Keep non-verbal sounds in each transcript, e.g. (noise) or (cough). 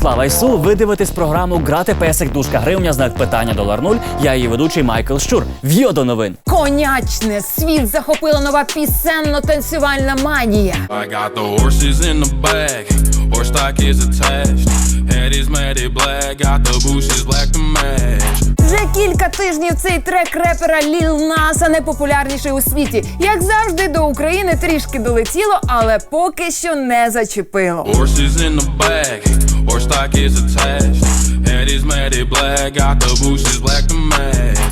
Слава Ісу! Ви дивитесь програму Грати песик дужка гривня знак питання долар нуль. Я її ведучий Майкл Щур. В'йо до новин. Конячне світ захопила нова пісенно-танцювальна манія. I got the horses in the back, horse stock is attached. Head is matted black, got the bushes black to match. Вже кілька тижнів цей трек репера Ліл Наса найпопулярніший у світі. Як завжди, до України трішки долетіло, але поки що не зачепило.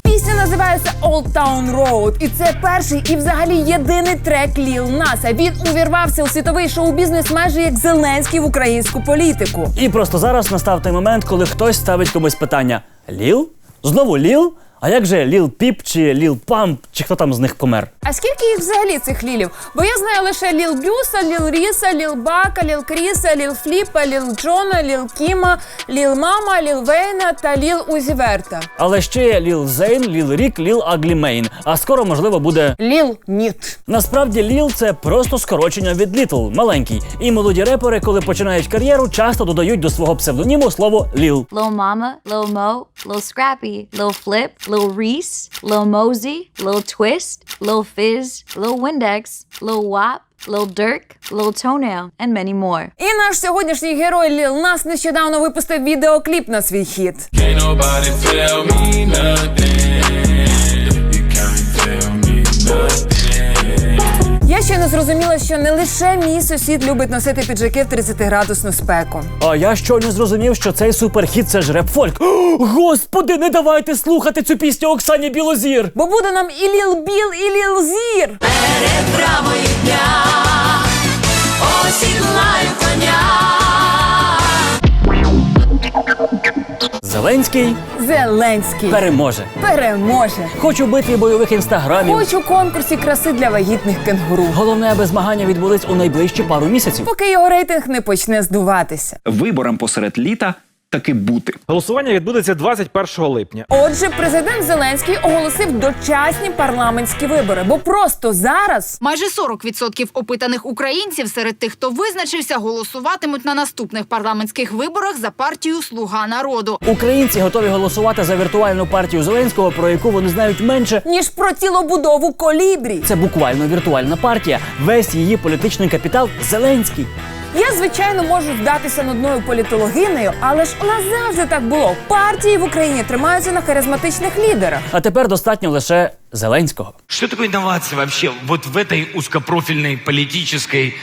Пісня називається Old Town Road, і це перший і взагалі єдиний трек Ліл Наса. Він увірвався у світовий шоу-бізнес майже як Зеленський в українську політику. І просто зараз настав той момент, коли хтось ставить комусь питання: Ліл? Знову Ліл? А як же Ліл Піп чи Ліл Памп, чи хто там з них помер? А скільки їх взагалі цих лілів? Бо я знаю лише Ліл Брюса, Ліл Ріса, Ліл Бака, Ліл Кріса, Ліл Фліпа, Ліл Джона, Ліл Кіма, Ліл Мама, Ліл Вейна та Ліл Узіверта. Але ще є Ліл Зейн, Ліл Рік, Ліл Аглі Мейн. А скоро, можливо, буде. Ліл Ніт. Насправді Ліл це просто скорочення від Літл, маленький. І молоді репери, коли починають кар'єру, часто додають до свого псевдоніму слово Ліл. Lil Mama, Lil Mo, Lil Scrappy, Lil Flip, Lil Reese, Lil Mosey, Lil Twist, Lil Fizz, Lil Windex, Lil Wop, Lil Durk, Lil Toenail, and many more. І наш сьогоднішній герой Ліл Нас нещодавно випустив відеокліп на свій хіт. Can't nobody tell me Зрозуміла, що не лише мій сусід любить носити піджаки в 30-градусну спеку. А я щойно зрозумів, що цей суперхіт це ж реп-фольк. О, (gasps) Господи, не давайте слухати цю пісню Оксані Білозір. Бо буде нам і Ліл Біл, і Ліл Зір. Зеленський Зеленський переможе. переможе. Хочу битві бойових інстаграмів. Хочу конкурсі краси для вагітних кенгуру. Головне, аби змагання відбулись у найближчі пару місяців. Поки його рейтинг не почне здуватися. виборам посеред літа таки бути. Голосування відбудеться 21 липня. Отже, президент Зеленський оголосив дочасні парламентські вибори, бо просто зараз Майже 40% опитаних українців серед тих, хто визначився, голосуватимуть на наступних парламентських виборах за партію Слуга народу. Українці готові голосувати за віртуальну партію Зеленського, про яку вони знають менше. ніж про тілобудову колібрі. Це буквально віртуальна партія. Весь її політичний капітал Зеленський. Я звичайно можу здатися нудною політологинею, але ж у нас завжди так було. Партії в Україні тримаються на харизматичних лідерах. А тепер достатньо лише Зеленського. Що таке інновація вообще вот в этой узкопрофільній политической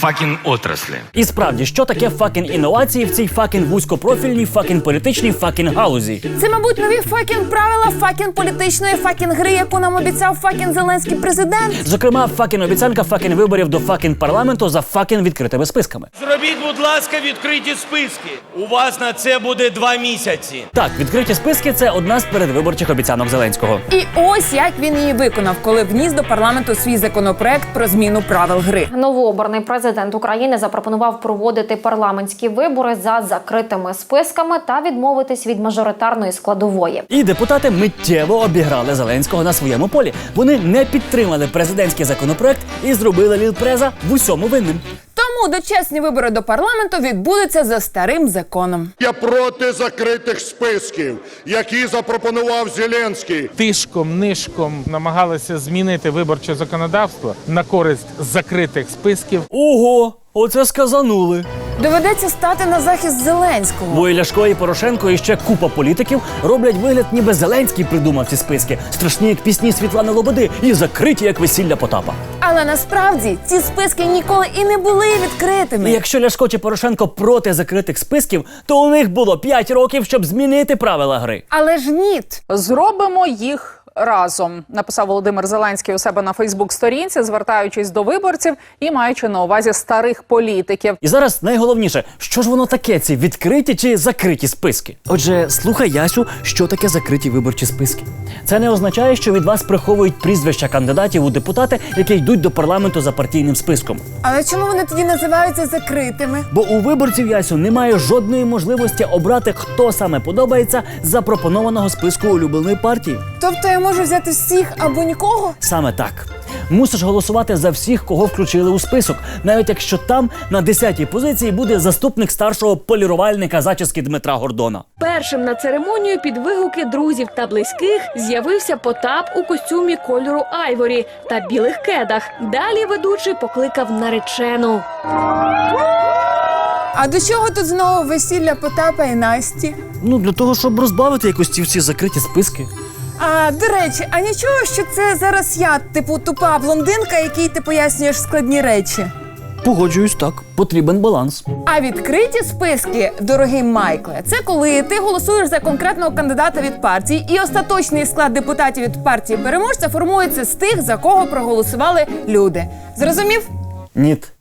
факин отрасли? І справді, що таке факін інновації в цій факін вузькопрофільній, факін політичній, факін галузі? Це, мабуть, нові факін правила факін політичної факін гри, яку нам обіцяв факін зеленський президент. Зокрема, факін обіцянка факін виборів до факін парламенту за факін відкритими списками. Зробіть, будь ласка, відкриті списки. У вас на це буде два місяці. Так, відкриті списки це одна з передвиборчих обіцянок Зеленського. І ось як він її виконав, коли вніс до парламенту свій законопроект про зміну правил гри. Новообраний президент України запропонував проводити парламентські вибори за закритими списками та відмовитись від мажоритарної складової. І депутати миттєво обіграли Зеленського на своєму полі. Вони не підтримали президентський законопроект і зробили Лілпреза в усьому винним. Тому дочасні вибори до парламенту відбудуться за старим законом. Я проти закритих списків, які запропонував Зеленський. Тишком, нишком намагалися змінити виборче законодавство на користь закритих списків. Ого, оце сказанули. Доведеться стати на захист Зеленського. Бо і Ляшко, і Порошенко, і ще купа політиків роблять вигляд, ніби Зеленський придумав ці списки. Страшні, як пісні Світлани Лободи, і закриті, як весілля Потапа. Але насправді ці списки ніколи і не були відкритими. І якщо Ляшко чи Порошенко проти закритих списків, то у них було 5 років, щоб змінити правила гри. Але ж ніт. Зробимо їх разом, написав Володимир Зеленський у себе на Фейсбук-сторінці, звертаючись до виборців і маючи на увазі старих політиків. І зараз найголовніше, що ж воно таке, ці відкриті чи закриті списки? Отже, слухай Ясю, що таке закриті виборчі списки. Це не означає, що від вас приховують прізвища кандидатів у депутати, які йдуть до парламенту за партійним списком. Але чому вони тоді називаються закритими? Бо у виборців Ясю немає жодної можливості обрати, хто саме подобається запропонованого списку улюбленої партії. Тобто йому можу взяти всіх або нікого? Саме так. Мусиш голосувати за всіх, кого включили у список, навіть якщо там на 10-й позиції буде заступник старшого полірувальника зачіски Дмитра Гордона. Першим на церемонію під вигуки друзів та близьких з'явився Потап у костюмі кольору Айворі та білих кедах. Далі ведучий покликав наречену. А до чого тут знову весілля Потапа і Насті? Ну для того, щоб розбавити якось ці всі закриті списки. А до речі, а нічого, що це зараз я, типу тупа блондинка, якій ти пояснюєш складні речі. Погоджуюсь, так потрібен баланс. А відкриті списки, дорогий Майкле, це коли ти голосуєш за конкретного кандидата від партії, і остаточний склад депутатів від партії переможця формується з тих, за кого проголосували люди. Зрозумів? Ніт.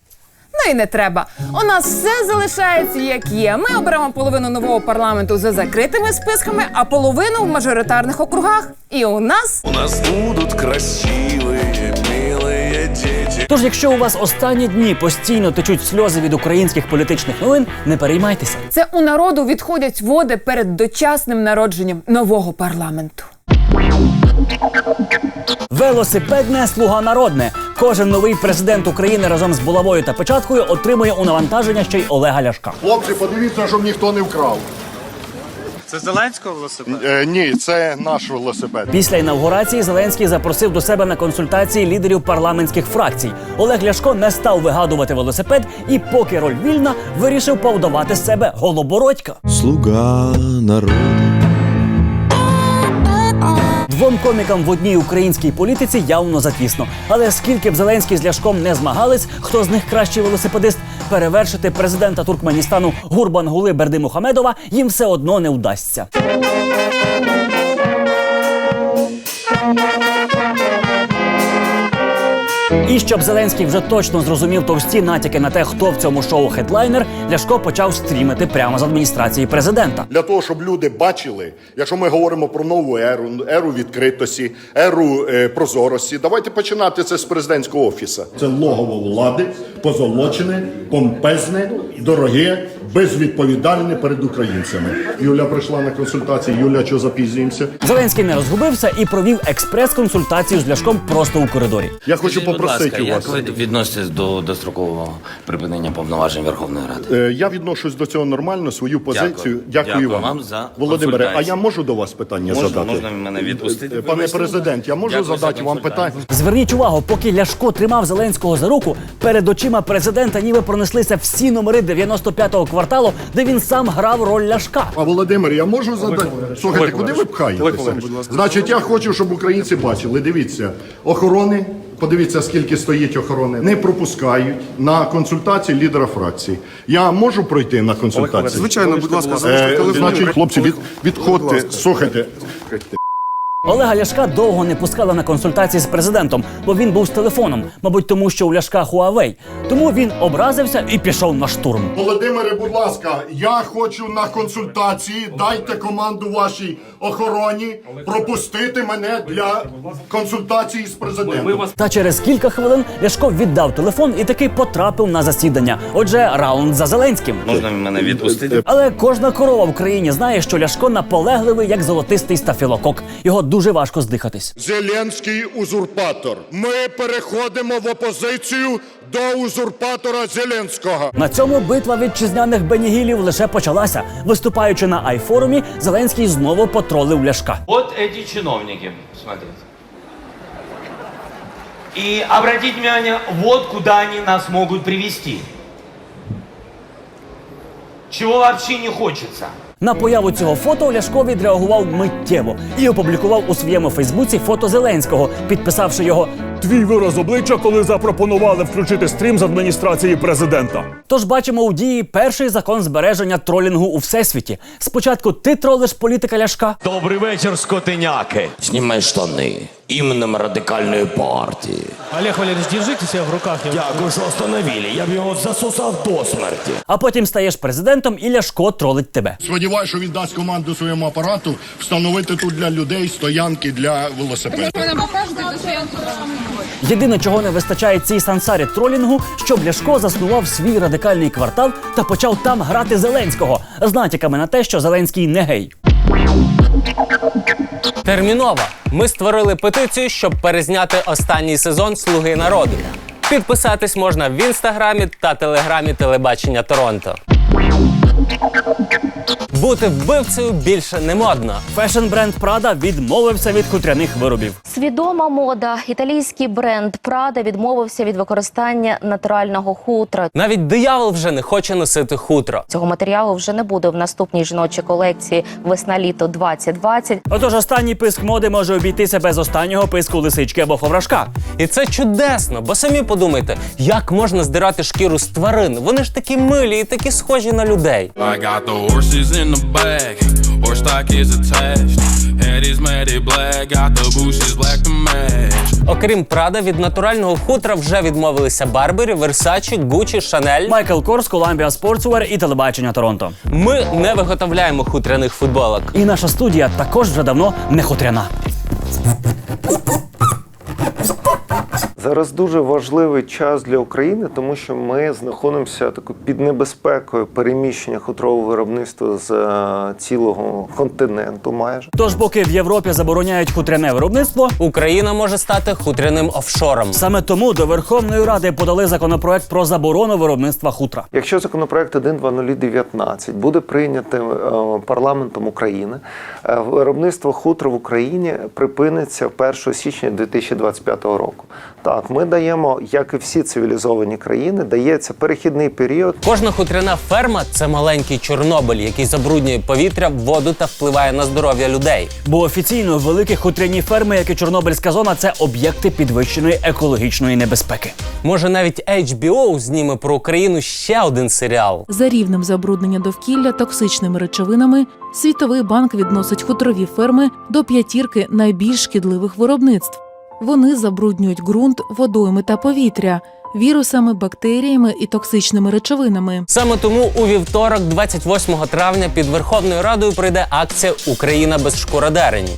Ну і не треба. У нас все залишається як є. Ми оберемо половину нового парламенту за закритими списками, а половину в мажоритарних округах. І у нас У нас будут красивые, милые дети. Тож, якщо у вас останні дні постійно течуть сльози від українських політичних новин, не переймайтеся. це у народу відходять води перед дочасним народженням нового парламенту. Велосипедне слуга народне. Кожен новий президент України разом з булавою та печаткою отримує у навантаження ще й Олега Ляшка. Хлопці, подивіться, щоб ніхто не вкрав. Це Зеленського велосипед? Е, ні, це наш велосипед. Після інавгурації Зеленський запросив до себе на консультації лідерів парламентських фракцій. Олег Ляшко не став вигадувати велосипед і, поки роль вільна, вирішив повдавати з себе голобородька. Слуга народа. Двом комікам в одній українській політиці явно затісно. Але скільки б Зеленський з Ляшком не змагались, хто з них кращий велосипедист, перевершити президента Туркменістану Гурбангули Бердимухамедова їм все одно не вдасться. І щоб Зеленський вже точно зрозумів товсті натяки на те, хто в цьому шоу хедлайнер, Ляшко почав стрімити прямо з адміністрації президента. Для того, щоб люди бачили, якщо ми говоримо про нову еру, еру відкритості, еру е, прозорості, давайте починати це з президентського офісу. Це логово влади, позолочене, помпезне, дороге, безвідповідальне перед українцями. Юля прийшла на консультації. Юля, що запізнюємося? Зеленський не розгубився і провів експрес-консультацію з Ляшком просто у коридорі. Я хочу будь ласка, у вас. Як ви відноситесь до дострокового припинення повноважень Верховної Ради? Е, Я відношусь до цього нормально, свою позицію. Дякую, Дякую вам. вам за Володимире. А я можу до вас питання Можна, задати? можна мене відпустити? Е, Пане президент, я можу Дякую за задати вам питання? Зверніть увагу, поки Ляшко тримав Зеленського за руку, перед очима президента ніби пронеслися всі номери 95-го кварталу, де він сам грав роль Ляшка. А Володимир, я можу задати. Слухайте, куди ви пхаєтеся? Значить, я хочу, щоб українці бачили. Дивіться, охорони. Подивіться, скільки стоїть охорони. Не пропускають на консультації лідера фракції. Я можу пройти на консультацію? Звичайно, будь ласка, Е, значить, хлопці, від, відходьте. Слухайте, Олега Ляшка довго не пускали на консультації з президентом, бо він був з телефоном, мабуть, тому що у Ляшка Huawei. Тому він образився і пішов на штурм. Володимире, будь ласка, я хочу на консультації. Дайте команду вашій охороні пропустити мене для консультації з президентом. Та через кілька хвилин Ляшко віддав телефон і таки потрапив на засідання. Отже, раунд за Зеленським. Можна мене відпустити? Але кожна корова в країні знає, що Ляшко наполегливий, як золотистий стафілокок. Його дуже важко здихатись. Зеленський узурпатор. Ми переходимо в опозицію до узурпатора Зеленського. На цьому битва вітчизняних бенігілів лише почалася. Виступаючи на айфорумі, Зеленський знову потролив Ляшка. Вот эти чиновники, смотрите. И обратите внимание, вот куда они нас могут привести. Чего вообще не хочется. На появу цього фото Ляшко відреагував миттєво і опублікував у своєму Фейсбуці фото Зеленського, підписавши його Твій вираз обличчя, коли запропонували включити стрім з адміністрації президента. Тож бачимо у дії перший закон збереження тролінгу у всесвіті. Спочатку ти тролиш політика Ляшка, Добрий вечір, скотиняки. Снимай штаны. Именем радикальної партії. Олег Валерійович, держите в руках. Дякую, що остановили. Я б його засосав до смерті. а потім стаєш президентом і Ляшко тролить тебе. Сподіваюся, що він дасть команду своєму апарату встановити тут для людей стоянки для велосипедів. Єдине, чого не вистачає цій сансарі тролінгу, щоб Ляшко заснував свій радикальний квартал та почав там грати Зеленського з натяками на те, що Зеленський не гей. Терміново ми створили петицію, щоб перезняти останній сезон Слуги народу. Підписатись можна в інстаграмі та телеграмі телебачення Торонто. Бути вбивцею більше не модно. Фешн-бренд Prada відмовився від хутряних виробів. Свідома мода. Італійський бренд Prada відмовився від використання натурального хутра. Навіть диявол вже не хоче носити хутро. Цього матеріалу вже не буде в наступній жіночій колекції весна-літо 2020. Отож, останній писк моди може обійтися без останнього писку лисички або ховрашка. І це чудесно, бо самі подумайте, як можна здирати шкіру з тварин. Вони ж такі милі і такі схожі на людей. I got the horses in the back, horse stock is attached. Head is matted black, got the bushes black to match. Окрім Прада, від натурального хутра вже відмовилися Барбері, Версачі, Гучі, Шанель. Майкл Корс, Columbia Sportswear і телебачення Торонто. Ми не виготовляємо хутряних футболок. І наша студія також вже давно не хутряна. Зараз дуже важливий час для України, тому що ми знаходимося таку під небезпекою переміщення хутрового виробництва з е, цілого континенту. Майже Тож, поки в Європі забороняють хутряне виробництво, Україна може стати хутряним офшором. саме тому до Верховної Ради подали законопроект про заборону виробництва хутра. Якщо законопроект 1.2019 буде прийнятий е, парламентом України, е, виробництво хутра в Україні припиниться 1 січня 2025 року. Так, ми даємо, як і всі цивілізовані країни, дається перехідний період. Кожна хутряна ферма це маленький Чорнобиль, який забруднює повітря, воду та впливає на здоров'я людей. Бо офіційно великі хутряні ферми, як і Чорнобильська зона, це об'єкти підвищеної екологічної небезпеки. Може, навіть HBO зніме про Україну ще один серіал. За рівнем забруднення довкілля токсичними речовинами Світовий банк відносить хутрові ферми до п'ятірки найбільш шкідливих виробництв. Вони забруднюють ґрунт, водойми та повітря вірусами, бактеріями і токсичними речовинами. Саме тому у вівторок, 28 травня, під Верховною Радою пройде акція Україна без шкуродерені.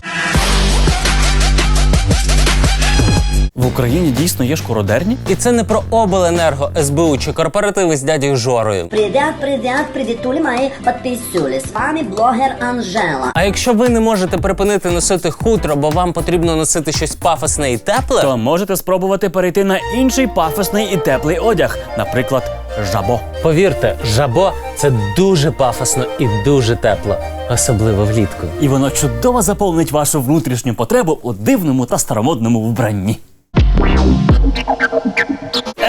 В Україні дійсно є шкуродерні? І це не про обленерго, СБУ чи корпоративи з дядю Жорою. Привіт, привіт, привітулі мої підписюлі. З вами блогер Анжела. А якщо ви не можете припинити носити хутро, бо вам потрібно носити щось пафосне і тепле, То можете спробувати перейти на інший пафосний і теплий одяг, наприклад, жабо. повірте, жабо це дуже пафосно і дуже тепло, особливо влітку. І воно чудово заповнить вашу внутрішню потребу у дивному та старомодному вбранні.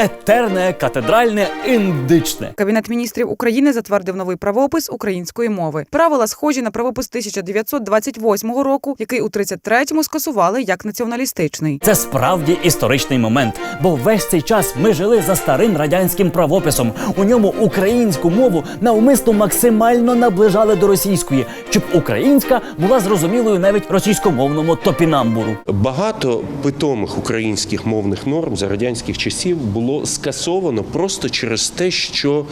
Етерне, катедральне, індичне. Кабінет міністрів України затвердив новий правопис української мови. Правила схожі на правопис 1928 року, який у 33-му скасували як націоналістичний. Це справді історичний момент, бо весь цей час ми жили за старим радянським правописом. У ньому українську мову навмисно максимально наближали до російської, щоб українська була зрозумілою навіть російськомовному топінамбуру. Багато питомих українських мовних норм за радянських часів було скасовано просто через те, що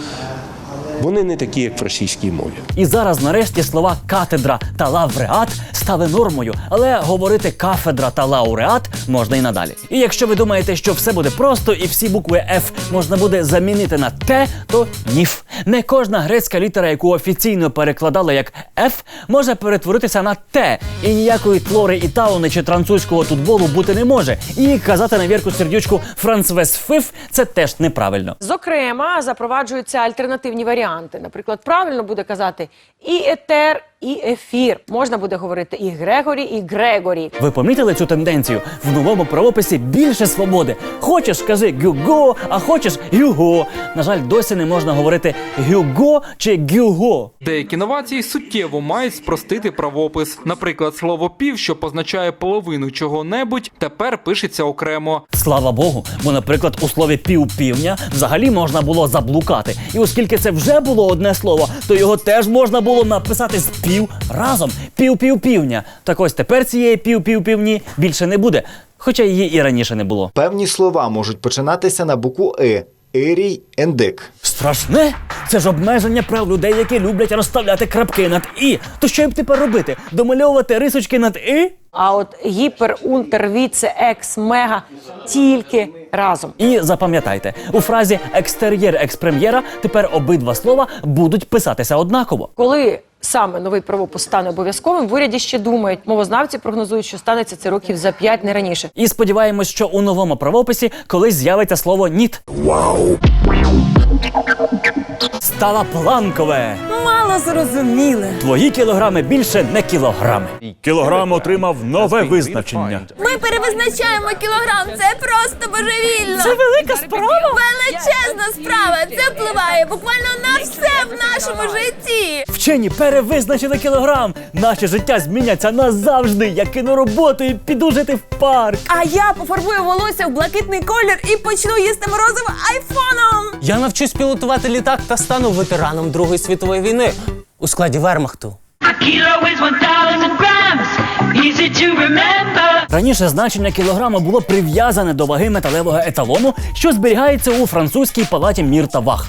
вони не такі, як в російській мові. І зараз, нарешті, слова катедра та лавреат стали нормою, але говорити кафедра та лауреат можна і надалі. І якщо ви думаєте, що все буде просто і всі букви F можна буде замінити на Т, то ніф. Не кожна грецька літера, яку офіційно перекладали як F, може перетворитися на Т. І ніякої тлори і тауни чи французького тутболу бути не може. І казати на вірку сердючку Францвес Фиф це теж неправильно. Зокрема, запроваджуються альтернативні варіанти. Наприклад, правильно буде казати і етер, і ефір. Можна буде говорити і Грегорі, і Грегорі. Ви помітили цю тенденцію? В новому правописі більше свободи. Хочеш, кажи гюго, а хочеш гюго. На жаль, досі не можна говорити гюго чи гюго. Деякі новації суттєво мають спростити правопис. Наприклад, слово пів, що позначає половину чого-небудь, тепер пишеться окремо. Слава Богу, бо, наприклад, у слові півпівня взагалі можна було заблукати. І оскільки це вже було одне слово, то його теж можна було написати з пів разом. Пів-пів-півня. Так ось тепер цієї пів-пів-півні більше не буде. Хоча її і раніше не було. Певні слова можуть починатися на букву И. Ірій, ендик. Страшне? Це ж обмеження прав людей, які люблять розставляти крапки над і. То що їм тепер робити? Домальовувати рисочки над і? А от гіпер, унтер, віце, екс, мега тільки разом. І запам'ятайте, у фразі екстер'єр експрем'єра тепер обидва слова будуть писатися однаково. Коли саме новий правопис стане обов'язковим, в уряді ще думають. Мовознавці прогнозують, що станеться це років за п'ять, не раніше. І сподіваємось, що у новому правописі колись з'явиться слово ніт. Вау! Стала планкове. Мало зрозуміле. Твої кілограми більше не кілограми. Кілограм отримав нове визначення. Ми перевизначаємо кілограм. Це просто божевільно. Це велика справа. Величезна справа. Це впливає буквально на все в нашому житті. Вчені перевизначили кілограм. Наше життя зміняться назавжди. Я кину роботу і піду жити в парк. А я пофарбую волосся в блакитний колір і почну їсти морозиво айфоном. Я навчусь пілотувати літак та стану ветераном Другої світової війни у складі вермахту. Раніше значення кілограма було прив'язане до ваги металевого еталону, що зберігається у французькій палаті мір та ваг.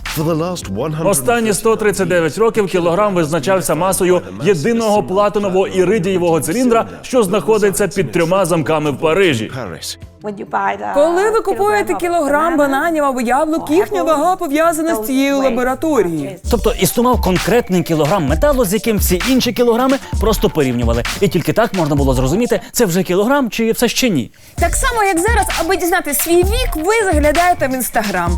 Останні 139 років кілограм визначався масою єдиного платиново іридієвого циліндра, що знаходиться під трьома замками в Парижі. Коли ви купуєте кілограм бананів або яблук, їхня вага пов'язана з цією лабораторією. Тобто існував конкретний кілограм металу, з яким всі інші кілограми просто порівнювали. І тільки так можна було зрозуміти, це вже кілограм чи все ще ні. Так само, як зараз, аби дізнати свій вік, ви заглядаєте в інстаграм.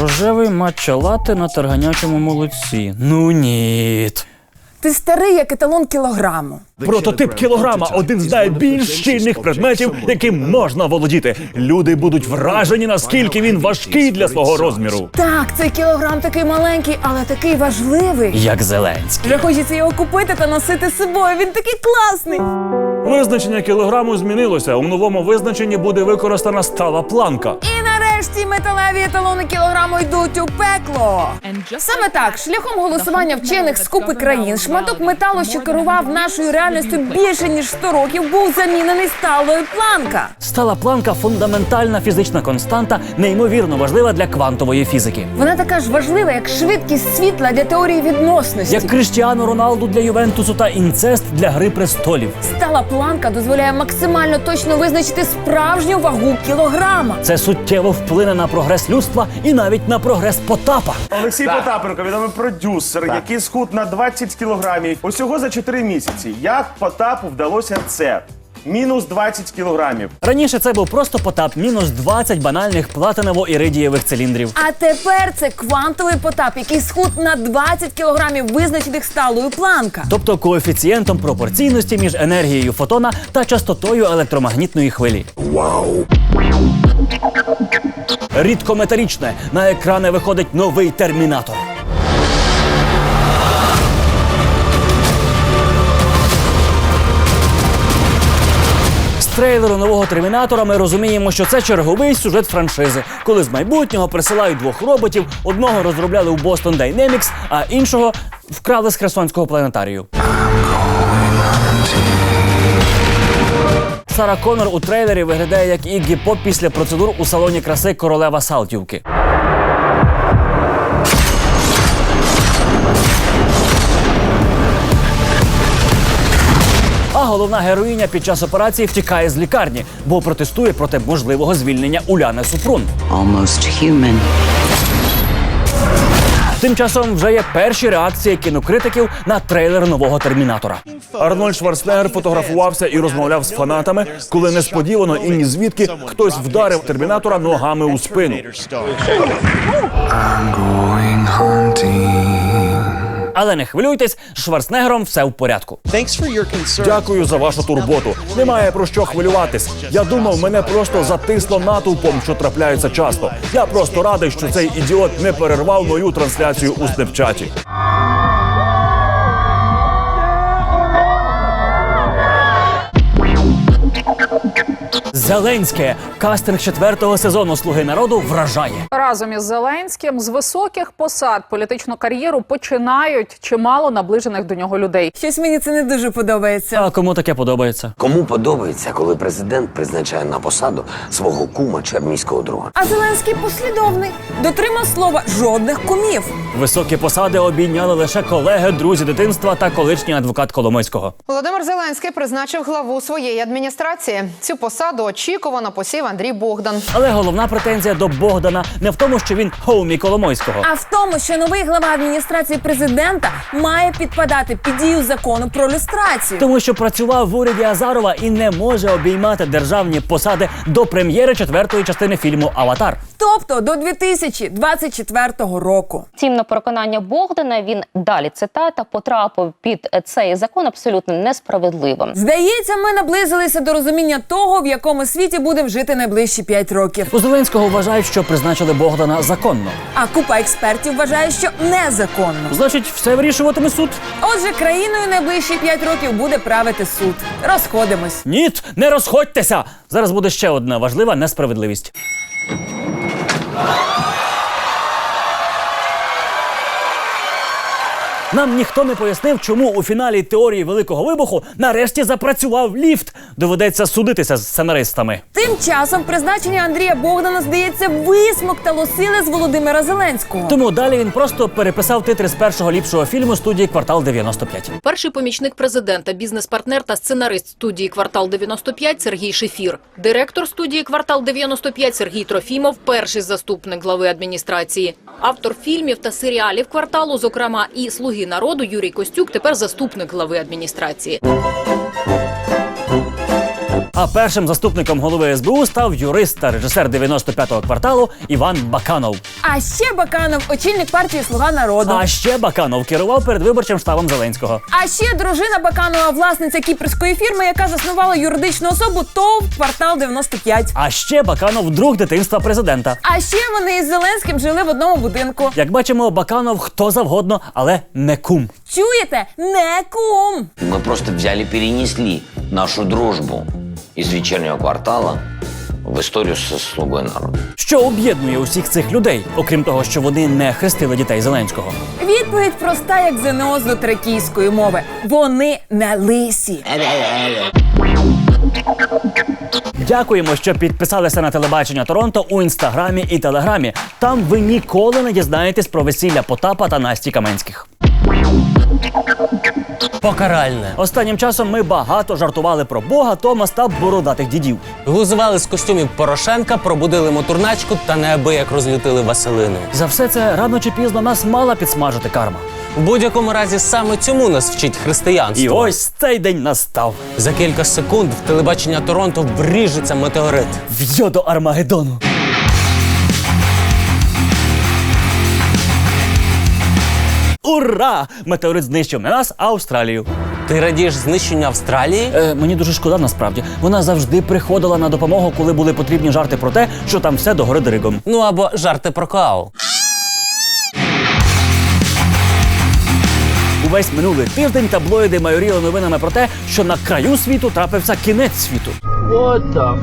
Рожевий матча лати на тарганячому молодці. Ну ні. Ти старий як еталон кілограму. Прототип кілограма один з найбільш щільних предметів, яким можна володіти. Люди будуть вражені, наскільки він важкий для свого розміру. Так, цей кілограм такий маленький, але такий важливий. Як Зеленський. Вже хочеться його купити та носити з собою. Він такий класний. Визначення кілограму змінилося. У новому визначенні буде використана стала планка. І нарешті металеві еталони кілограму йдуть у пекло. Саме так, шляхом голосування вчених з купи країн, шматок металу, що керував нашою реальністю більше ніж 100 років, був замінений сталою планка. Стала планка фундаментальна фізична константа, неймовірно важлива для квантової фізики. Вона така ж важлива, як швидкість світла для теорії відносності. Як Кріштіану Роналду для Ювентусу та інцест для гри престолів. Стала планка дозволяє максимально точно визначити справжню вагу кілограма. Це суттєво вплине на прогрес людства і навіть на прогрес Потапа. Олексій Потапенко, відомий продюсер, який схуд на 20 кілограмів усього за 4 місяці. Як Потапу вдалося це? Мінус 20 кілограмів. Раніше це був просто Потап, мінус 20 банальних платиново-іридієвих циліндрів. А тепер це квантовий потап, який схуд на 20 кілограмів, визначених сталою планка. Тобто коефіцієнтом пропорційності між енергією фотона та частотою електромагнітної хвилі. Вау! Рідкометалічне. На екрани виходить новий термінатор. Трейлеру нового термінатора ми розуміємо, що це черговий сюжет франшизи, коли з майбутнього присилають двох роботів, одного розробляли у Boston Dynamics, а іншого вкрали з Херсонського планетарію. Сара Коннор у трейлері виглядає як Іггі Поп після процедур у салоні краси королева Салтівки. Головна героїня під час операції втікає з лікарні, бо протестує проти можливого звільнення Уляни Супрун. Almost human. Тим часом вже є перші реакції кінокритиків на трейлер нового термінатора. Арнольд Шварценеггер фотографувався і розмовляв з фанатами, коли несподівано і ні звідки хтось вдарив термінатора ногами у спину. Але не хвилюйтесь, з Шварценеггером все в порядку. Дякую за вашу турботу. Немає про що хвилюватись. Я думав, мене просто затисло натовпом, що трапляється часто. Я просто радий, що цей ідіот не перервав мою трансляцію у Снепчаті. Зеленське кастинг четвертого сезону Слуги народу вражає. Разом із Зеленським з високих посад політичну кар'єру починають чимало наближених до нього людей. Щось мені це не дуже подобається. А кому таке подобається? Кому подобається, коли президент призначає на посаду свого кума чи армійського друга? А Зеленський послідовний, дотримав слова жодних кумів. Високі посади обійняли лише колеги, друзі дитинства та колишній адвокат Коломойського. Володимир Зеленський призначив главу своєї адміністрації. Цю посаду довгоочікувано посів Андрій Богдан. Але головна претензія до Богдана не в тому, що він хоумі Коломойського. А в тому, що новий глава адміністрації президента має підпадати під дію закону про люстрацію. Тому що працював в уряді Азарова і не може обіймати державні посади до прем'єри четвертої частини фільму Аватар. Тобто до 2024 року. Втім, на переконання Богдана він далі цитата потрапив під цей закон абсолютно несправедливим. Здається, ми наблизилися до розуміння того, в якому світі будемо жити найближчі 5 років. У Зеленського вважають, що призначили Богдана законно. А купа експертів вважає, що незаконно. Значить, все вирішуватиме суд. Отже, країною найближчі 5 років буде правити суд. Розходимось. Ні, не розходьтеся! Зараз буде ще одна важлива несправедливість. Нам ніхто не пояснив, чому у фіналі теорії великого вибуху нарешті запрацював ліфт. Доведеться судитися з сценаристами. Тим часом призначення Андрія Богдана, здається, висмоктало сили з Володимира Зеленського. Тому далі він просто переписав титри з першого ліпшого фільму студії Квартал 95. Перший помічник президента, бізнес-партнер та сценарист студії Квартал 95 Сергій Шефір, директор студії Квартал 95 Сергій Трофімов, перший заступник глави адміністрації, автор фільмів та серіалів кварталу, зокрема і Слуги народу Юрій Костюк, тепер заступник глави адміністрації. А першим заступником голови СБУ став юрист та режисер 95-го кварталу Іван Баканов. А ще Баканов, очільник партії Слуга народу. А ще Баканов керував передвиборчим штабом Зеленського. А ще дружина Баканова, власниця кіпрської фірми, яка заснувала юридичну особу ТОВ квартал 95. А ще Баканов друг дитинства президента. А ще вони із Зеленським жили в одному будинку. Як бачимо, Баканов хто завгодно, але не кум. Чуєте? Не кум. Мы просто взяли, перенесли нашу дружбу из вечернего квартала в историю со слугой народа. Що об'єднує усіх цих людей, окрім того, що вони не хрестили дітей Зеленського? Відповідь проста, як ЗНО з дотракійської мови. Вони не лисі. Дякуємо, що підписалися на телебачення Торонто у інстаграмі і телеграмі. Там ви ніколи не дізнаєтесь про весілля Потапа та Насті Каменських. Покаральне. Останнім часом ми багато жартували про Бога, Томас та бородатих дідів. Глузували з костюмів Порошенка, пробудили мотурначку та неабияк розлютили Василину. За все це рано чи пізно нас мала підсмажити карма. В будь-якому разі саме цьому нас вчить християнство. І ось цей день настав. За кілька секунд в телебачення Торонто вріжеться метеорит. В'йо до Армагеддону. Ура! Метеорит знищив не нас, а Австралію. Ти радієш знищенню Австралії? Е, мені дуже шкода насправді. Вона завжди приходила на допомогу, коли були потрібні жарти про те, що там все догори дригом. Ну або жарти про кау. Увесь минулий тиждень таблоїди майоріли новинами про те, що на краю світу трапився кінець світу. What the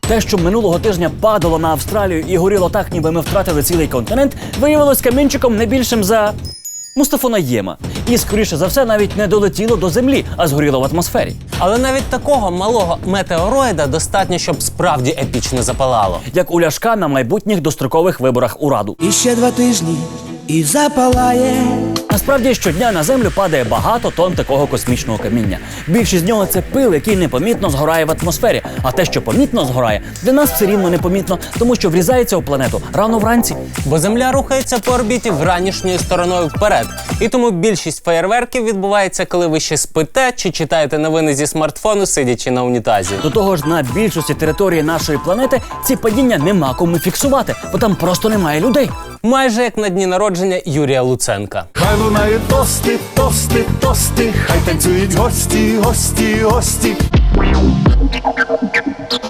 Те, що минулого тижня падало на Австралію і горіло так, ніби ми втратили цілий континент, виявилось камінчиком не більшим за Мустафу Наєма. І, скоріше за все, навіть не долетіло до землі, а згоріло в атмосфері. Але навіть такого малого метеороїда достатньо, щоб справді епічно запалало. Як у Ляшка на майбутніх дострокових виборах у Раду. І ще два тижні і запалає. Насправді щодня на землю падає багато тонн такого космічного каміння. Більшість з нього це пил, який непомітно згорає в атмосфері. А те, що помітно згорає, для нас все рівно непомітно, тому що врізається у планету рано вранці. Бо Земля рухається по орбіті вранішньою стороною вперед. І тому більшість феєрверків відбувається, коли ви ще спите чи читаєте новини зі смартфону, сидячи на унітазі. До того ж, на більшості території нашої планети ці падіння нема кому фіксувати, бо там просто немає людей. Майже як на дні народження Юрія Луценка. Хай лунають тости, тости, тости, хай танцюють гості, гості, гості.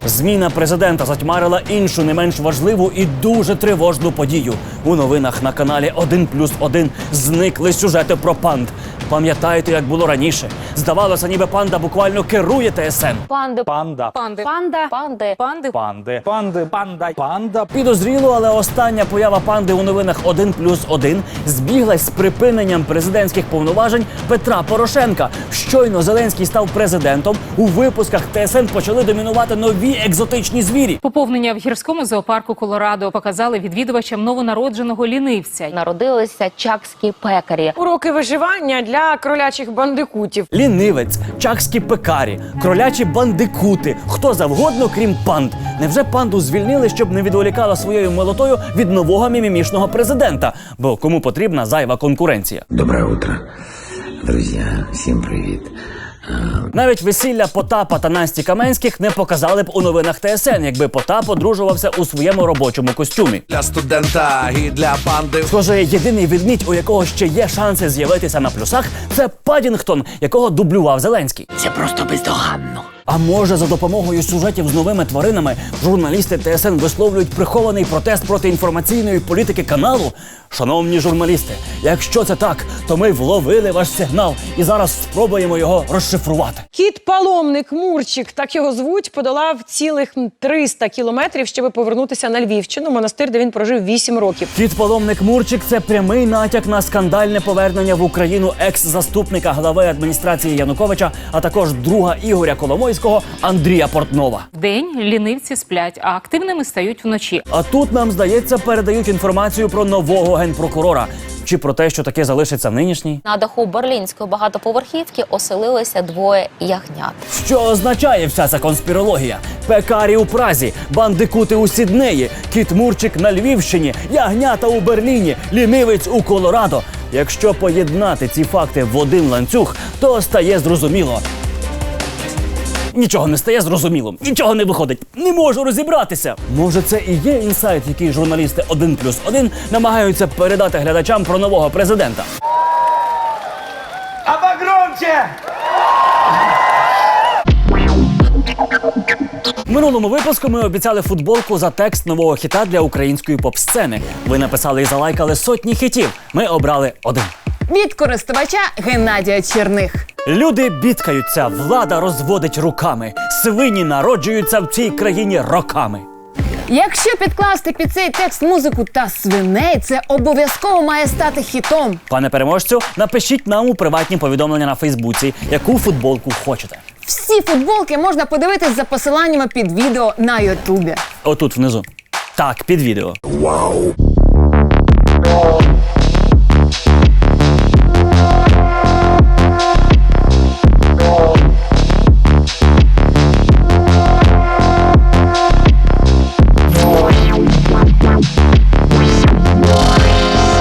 Зміна президента затьмарила іншу не менш важливу і дуже тривожну подію. У новинах на каналі 1 плюс 1 зникли сюжети про панд. Пам'ятаєте, як було раніше? Здавалося, ніби панда буквально керує ТСН. Панди, Панда. панди, панда, панди, панди, Панди. Панди. Панда. Панда. Підозріло, але остання поява панди у новинах 1 плюс 1 збіглась з припиненням президентських повноважень Петра Порошенка. Щойно Зеленський став президентом. У випусках ТСН почали домінувати нові екзотичні звірі. Поповнення в гірському зоопарку Колорадо показали відвідувачам новонародженого лінивця. Народилися чакські пекарі. Уроки виживання для для кролячих бандикутів. Лінивець, чакські пекарі, кролячі бандикути, хто завгодно, крім панд. Невже панду звільнили, щоб не відволікала своєю милотою від нового мімімішного президента? Бо кому потрібна зайва конкуренція? Доброе утро, друзі. Всім привет. Навіть весілля Потапа та Насті Каменських не показали б у новинах ТСН, якби Потап одружувався у своєму робочому костюмі. Для студента і для банди. Схоже, єдиний відмідь, у якого ще є шанси з'явитися на плюсах, це Падінгтон, якого дублював Зеленський. Це просто бездоганно. А може, за допомогою сюжетів з новими тваринами журналісти ТСН висловлюють прихований протест проти інформаційної політики каналу? Шановні журналісти, якщо це так, то ми вловили ваш сигнал і зараз спробуємо його розшифрувати. Кіт паломник Мурчик, так його звуть, подолав цілих 300 кілометрів, щоб повернутися на Львівщину, монастир, де він прожив 8 років. Кіт паломник Мурчик це прямий натяк на скандальне повернення в Україну екс-заступника глави адміністрації Януковича, а також друга Ігоря Коломойського Андрія Портнова. Вдень лінивці сплять, а активними стають вночі. А тут нам здається передають інформацію про нового генпрокурора чи про те, що таке залишиться нинішній. На даху берлінської багатоповерхівки оселилися двоє ягнят. Що означає вся ця конспірологія? Пекарі у Празі, бандикути у Сіднеї, кіт Мурчик на Львівщині, ягнята у Берліні, лінивець у Колорадо. Якщо поєднати ці факти в один ланцюг, то стає зрозуміло. Нічого не стає зрозумілим, нічого не виходить. Не можу розібратися. Може, це і є інсайт, який журналісти 1 плюс 1 намагаються передати глядачам про нового президента. А погромче! Минулому випуску ми обіцяли футболку за текст нового хіта для української поп-сцени. Ви написали і залайкали сотні хітів. Ми обрали один. Від користувача Геннадія Черних. Люди бідкаються, влада розводить руками. Свині народжуються в цій країні роками. Якщо підкласти під цей текст музику та свиней, це обов'язково має стати хітом. Пане переможцю, напишіть нам у приватні повідомлення на Фейсбуці, яку футболку хочете. Всі футболки можна подивитись за посиланнями під відео на Ютубі. Отут внизу. Так, під відео. Вау!